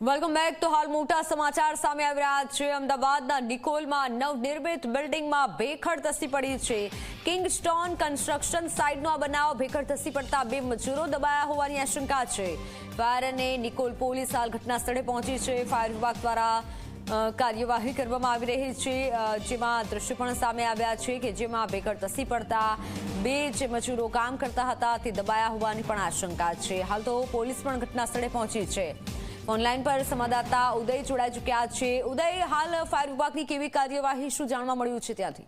Welcome back તો હાલ મોટા સમાચાર સામે આવી રહ્યા છે અમદાવાદના નિકોલમાં નવનિર્મિત બિલ્ડિંગમાં ભેખડ ધસી પડી છે. કિંગસ્ટોન કન્સ્ટ્રક્શન સાઇટનો આ બનાવ ભેખડ ધસી પડતા બે મજૂરો દબાયા હોવાની આશંકા છે. ફાયર અને નિકોલ પોલીસ હાલ ઘટના સ્થળે પહોંચી છે. ફાયર વિભાગ દ્વારા કાર્યવાહી કરવામાં આવી રહી છે. જેમાં દ્રશ્યો પણ સામે આવ્યા છે કે જેમાં ભેખડ ધસી પડતા બે જે મજૂરો કામ કરતા હતા, તે દબાયા હોવાની પણ આશંકા છે. હાલ તો પોલીસ પણ ઘટના સ્થળે પહોંચી છે. ઓનલાઈન પર સંવાદદાતા ઉદય જોડાઈ ચૂક્યા છે. ઉદય, હાલ ફાયર વિભાગની કેવી કાર્યવાહી, શું જાણવા મળ્યું છે ત્યાંથી?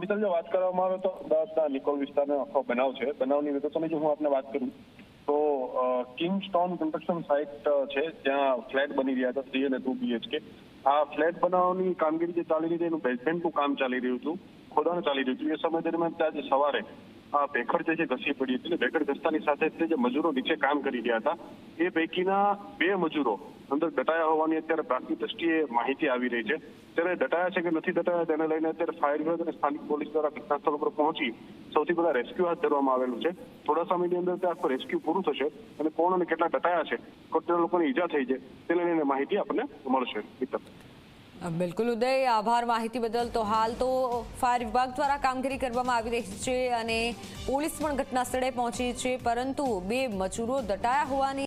મિત્ર જો વાત કરવામાં આવે તો અમદાવાદના નિકોલ વિસ્તારનો આખો બનાવ છે. બનાવની વિગતોની જો હું આપને વાત કરું, તો કિંગ સ્ટોન કન્સ્ટ્રક્શન સાઇટ છે, જ્યાં ફ્લેટ બની રહ્યા હતા, થ્રી અને ટુ બીએચકે. આ ફ્લેટ બનાવવાની કામગીરી જે ચાલી રહી હતી એનું બેઝમેન્ટનું કામ ચાલી રહ્યું હતું, ખોદાણ ચાલી રહ્યું હતું. એ સમય દરમિયાન ત્યાં સવારે ભેખડ જે છે ઘસી પડી હતી ભેખડ ધસતાની સાથે જ મજૂરો નીચે કામ કરી રહ્યા હતા, એ પૈકીના બે મજૂરો અંદર દટાયા હોવાની અત્યારે પ્રાથમિક દ્રષ્ટિએ માહિતી આવી રહી છે. ત્યારે દટાયા છે કે નથી દટાયા તેને લઈને અત્યારે ફાયર વિભાગ અને સ્થાનિક પોલીસ દ્વારા ઘટનાસ્થળ પર પહોંચી સૌથી પહેલા રેસ્ક્યુ હાથ ધરવામાં આવેલું છે. થોડા સમયની અંદર તે આખું રેસ્ક્યુ પૂરું થશે અને કોણ અને કેટલા દટાયા છે કેટલા લોકોને ઈજા થઈ છે, તેને લઈને માહિતી આપણને મળશે. મિત્ર. બિલકુલ ઉદય, આભાર માહિતી બદલ. તો હાલ તો ફાયર વિભાગ દ્વારા કામગીરી કરવામાં આવી રહી છે અને પોલીસ પણ ઘટના સ્થળે પહોંચી છે, પરંતુ બે મજૂરો દટાયા હોવાની